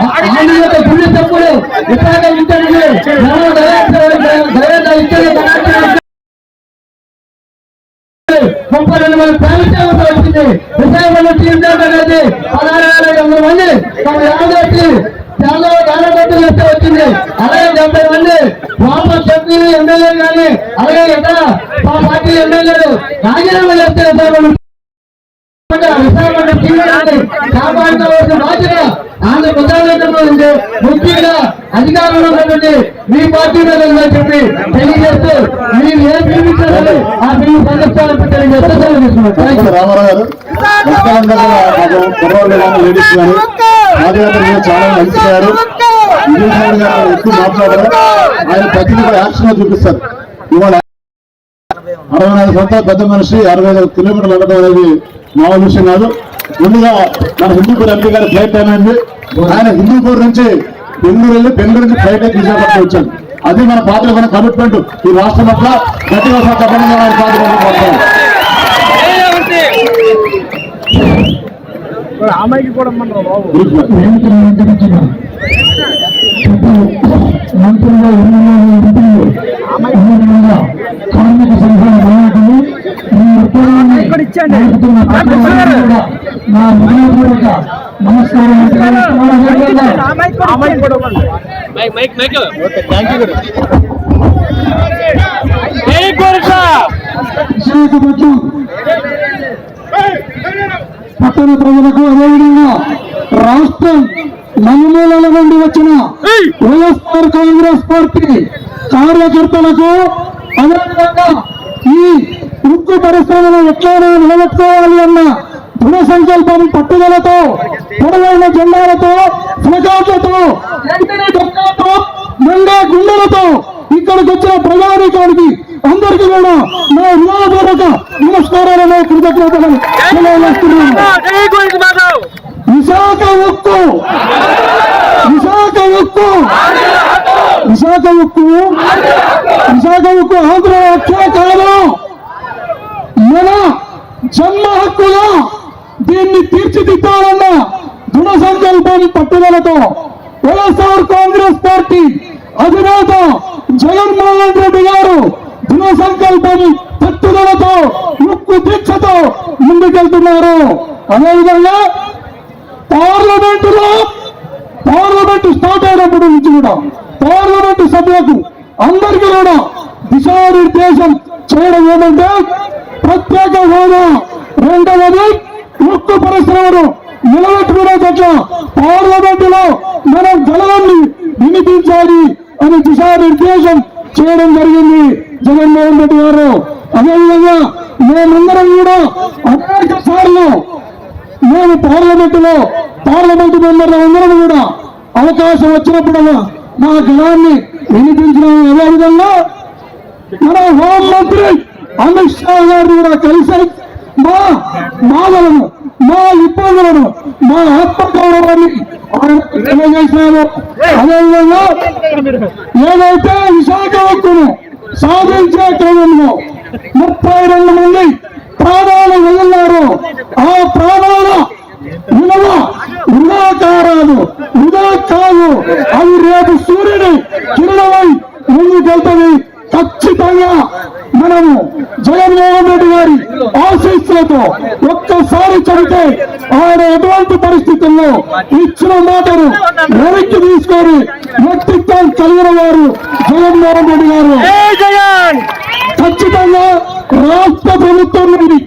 ఆంధ్రలో పుణ్య తప్పులు. విశాఖ ఇంటర్వ్యూ. ముప్పై మంది ప్రాణసేవతో వచ్చింది విశాఖపట్నం టీం దగ్గర పదహారు వేల ఐదు వందల మంది తమ చాలా దానగట్టు వచ్చింది. అలాగే డెబ్బై మంది సభ్యులు ఎమ్మెల్యేలు కానీ అలాగే ఇతర మా పార్టీ ఎమ్మెల్యేలు రాజీనామా చేస్తే విశాఖపట్నం విశాఖపట్నం కాపాడుకోవాల్సిన బాధ్యత ఆంధ్ర ప్రజాతంత్రంలో ఉంటే ముఖ్యంగా అధికారంలో ఉన్నటువంటి మీ పార్టీ మీద చెప్పి తెలియజేస్తూ మీరు ఏం పిలిపించారని ఆ పిలుపు సందర్శాలను తెలియజేస్తూ తెలియజేస్తున్నారు తీసుకున్నాను రామారావు గారు లేడీస్ కానీ పాదయాత్ర మీద చాలా మంచిగారు విజయసాయి గారు ఎక్కువ మాట్లాడారు. ఆయన ప్రతిదీ యాక్షన్లో చూపిస్తారు. ఇవాళ అరవై నాలుగు సంవత్సరాల పెద్ద మనిషి అరవై ఐదు కిలోమీటర్లు వెళ్ళడం అనేది మామూలు విషయం కాదు. ముందుగా మన హిందూపూర్ ఎంపీ గారి ఫ్లైట్ టైం అయింది. ఆయన హిందూపూర్ నుంచి బెంగళూరు వెళ్ళి బెంగళూరు నుంచి ఫ్లైట్ ఎక్కి విశాఖపట్నం వచ్చాడు అది మన పాత్ర మన కమిట్మెంట్ ఈ రాష్ట్రం పట్ల ప్రతి ఒక్క తప్పకుండా మన పాత్ర కార్మిక సంఘాల నాయకులు. నా హృదయపూర్వక నమస్కారం విశాఖపట్నం పట్టణ ప్రజలకు అదేవిధంగా రాష్ట్రం నలుమూలల నుండి వచ్చిన వైఎస్ఆర్ కాంగ్రెస్ పార్టీ కార్యకర్తలకు అదేవిధంగా ఈ ఉక్కు పరిశ్రమను ఎట్లయినా నిలబెట్టుకోవాలి అన్న దృఢ సంకల్పం పట్టుదలతో పొడవైన జెండాలతో ప్లకార్డులతో నిండా గుండెలతో ఇక్కడికి వచ్చిన ప్రజానీకానికి అందరికీ కూడా నా హృదయపూర్వక నమస్కారాలను కృతజ్ఞతలు విశాఖ ఉక్కు! విశాఖ ఉక్కు! విశాఖ ఉక్కు! విశాఖ ఉక్కు ఆంధ్ర హక్కే కాదు మన జన్మ హక్కుగా దీన్ని తీర్చిదిద్దాలన్న దృఢ సంకల్పం పట్టుదలతో వైఎస్ఆర్ కాంగ్రెస్ పార్టీ అధినేత జగన్మోహన్ రెడ్డి గారు దృఢ సంకల్పం పట్టుదలతో ఉక్కు దీక్షతో ముందుకెళ్తున్నారు. అదేవిధంగా పార్లమెంటులో పార్లమెంట్ స్టార్ట్ అయినప్పటి నుంచి కూడా పార్లమెంటు సభ్యులకు అందరికీ కూడా దిశానిర్దేశం చేయడం ఏమంటే ప్రత్యేక హోదా రెండవది ఉక్కు పరిశ్రమను నిలబెట్టుకునే పట్ల పార్లమెంటులో మనం గలవాన్ని వినిపించాలి అని దిశానిర్దేశం చేయడం జరిగింది జగన్మోహన్ రెడ్డి గారు. అదేవిధంగా మేమందరం కూడా అనేక సార్లు మేము పార్లమెంట్లో పార్లమెంట్ మెంబర్లు అందరం కూడా అవకాశం వచ్చినప్పుడల్లా మా గణాన్ని వినిపించడం అదేవిధంగా మన హోంమంత్రి అమిత్ షా గారు కూడా కలిసి మా బాధలను మా ఇబ్బందులను మా ఆత్మగౌరవాన్ని ఆయన అదేవిధంగా ఏదైతే విశాఖ హక్కును సాధించే క్రమంలో ముప్పై రెండు మంది ప్రాణాలు వదిలినారు ఆ ప్రాణాల విలువ వృధా కారాదు వృధా కాదు. అవి రేపు సూర్యుని కిరణమై ముందుకెళ్తుంది జగన్మోహన్ రెడ్డి గారి ఆశీస్సులతో ఒక్కసారి చెబితే ఆయన ఎటువంటి పరిస్థితుల్లో ఇచ్చిన మాటను వెనక్కి తీసుకొని వ్యక్తిత్వం కలిగిన వారు జగన్మోహన్ రెడ్డి గారు. ఖచ్చితంగా రాష్ట్ర ప్రభుత్వం నుండి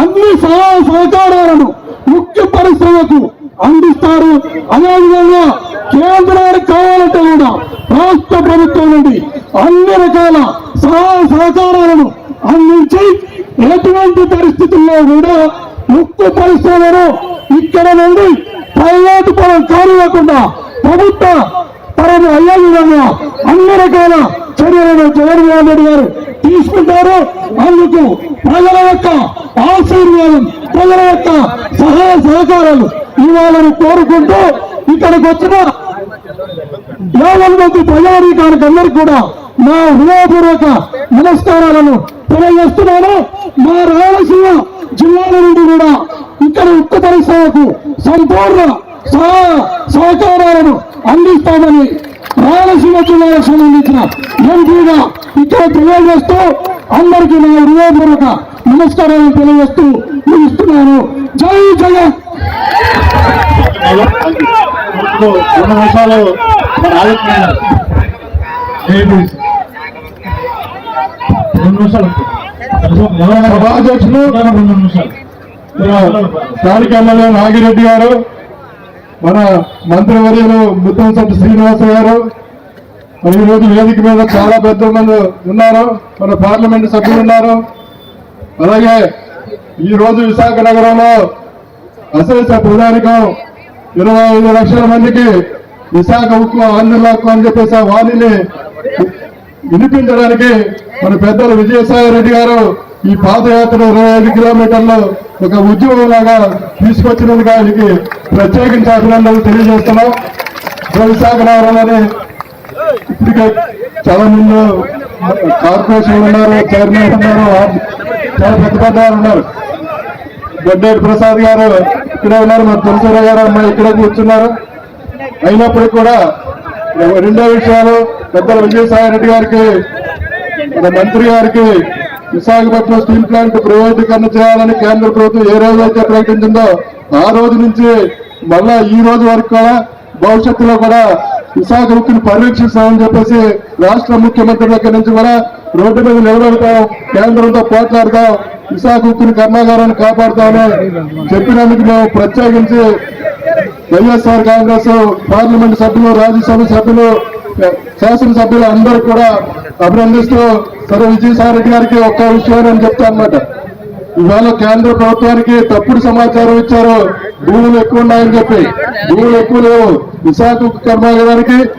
అన్ని సహాయ సహకారాలను ముఖ్య పరిశ్రమకు అందిస్తారు. అదేవిధంగా కేంద్రానికి కావాలంటే కూడా రాష్ట్ర ప్రభుత్వం నుండి అన్ని రకాల సహాయ సహకారాలను అందించి ఎటువంటి పరిస్థితుల్లో కూడా ముఖ్య పరిశ్రమను ఇక్కడ నుండి ప్రైవేటు పరం కానివ్వకుండా ప్రభుత్వ పరం అయ్యే విధంగా అన్ని రకాల చర్యలను జగన్మోహన్ రెడ్డి గారు తీసుకుంటారు. అందుకు ప్రజల యొక్క ఆశీర్వాదం ప్రజల యొక్క సహాయ సహకారాలు ఇవ్వాలని కోరుకుంటూ ఇక్కడికి వచ్చిన యాభై మంది ప్రజానీకానికి అందరికీ కూడా నా హృదయపూర్వక నమస్కారాలను తెలియజేస్తున్నాను. మా రాయలసీమ జిల్లాల నుండి కూడా ఇక్కడ ఉక్కు పరిశ్రమకు సంపూర్ణ సహ- సహకారాలను అందిస్తామని రాయలసీమ జిల్లాలకు సంబంధించిన ఎంపీగా ఇక్కడ తెలియజేస్తూ అందరికీ నా హృదయపూర్వక నమస్కారాలు తెలియజేస్తూ ముగిస్తున్నాను. జై జగన్! రెండు నిమిషాలు రెండు నిమిషాలు. సభాధ్యక్షులు స్థానిక ఎమ్మెల్యే నాగిరెడ్డి గారు మన మంత్రివర్యులు ముత్తంశెట్టి శ్రీనివాస గారు మరి ఈ రోజు వేదిక మీద చాలా పెద్ద మంది ఉన్నారు. మన పార్లమెంట్ సభ్యులు ఉన్నారు. అలాగే ఈ రోజు విశాఖ నగరంలో అసెస్ ప్రధానికం ఇరవై ఐదు లక్షల మందికి విశాఖ ఉక్కు అన్ని హక్కు అని చెప్పేసి వాణిని వినిపించడానికి మన పెద్దలు విజయసాయి రెడ్డి గారు ఈ పాదయాత్ర ఇరవై ఐదు కిలోమీటర్లు ఒక ఉద్యోగం లాగా తీసుకొచ్చినందుకు ఆయనకి ప్రత్యేకించి అభినందనలు తెలియజేస్తున్నాం. విశాఖ నగరంలోని ఇప్పటికే చాలా ముందు కార్పొరేషన్ ఉన్నారు చైర్మన్ ఉన్నారు చాలా పెద్ద పెద్ద వారు ఉన్నారు. గడ్డేటి ప్రసాద్ గారు ఇక్కడే ఉన్నారు మన తులసిరావు గారు అమ్మాయి ఇక్కడే కూర్చున్నారు. అయినప్పటికీ కూడా రెండో విషయాలు పెద్దల విజయసాయి రెడ్డి గారికి మన మంత్రి గారికి విశాఖపట్నం స్టీల్ ప్లాంట్ ప్రైవేటీకరణ చేయాలని కేంద్ర ప్రభుత్వం ఏ రోజైతే ప్రకటించిందో ఆ రోజు నుంచి మళ్ళా ఈ రోజు వరకు కూడా భవిష్యత్తులో కూడా విశాఖ ఉక్కుని పరిరక్షిస్తామని చెప్పేసి రాష్ట్ర ముఖ్యమంత్రి దగ్గర నుంచి కూడా రోడ్డు మీద నిలబెడతాం కేంద్రంతో పోట్లాడతాం విశాఖ ఉక్కుని కర్మాగారాన్ని కాపాడుతామని చెప్పినందుకు మేము ప్రత్యేకించి వైఎస్ఆర్ కాంగ్రెస్ పార్లమెంట్ సభ్యులు రాజ్యసభ సభ్యులు శాసనసభ్యులు అందరూ కూడా అభినందిస్తూ సరే విజయసాయిరెడ్డి గారికి ఒక్క విషయం అని చెప్తా అనమాట ఇవాళ కేంద్ర ప్రభుత్వానికి తప్పుడు సమాచారం ఇచ్చారు. భూములు ఎక్కువ ఉన్నాయని చెప్పి. భూములు ఎక్కువ లేవు. విశాఖ కర్మాగారానికి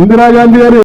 ఇందిరాగాంధీ గారు